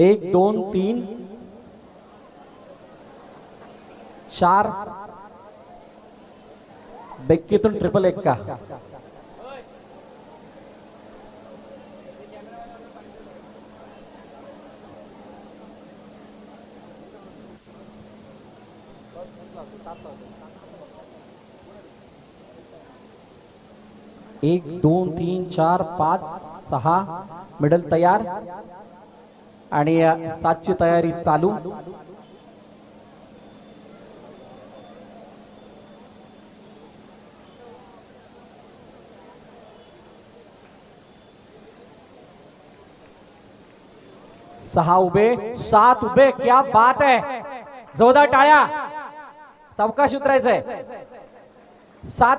एक दोन तीन। चार। बेक्कीतून ट्रिपल एक का। एक दोन तीन चार पाच सहा मिडल तयार. आणि सातची तयारी चालू. सहा उभे सात उभे. क्या बात आहे जोरदार टाळ्या. सावकाश उतरायचंय. सात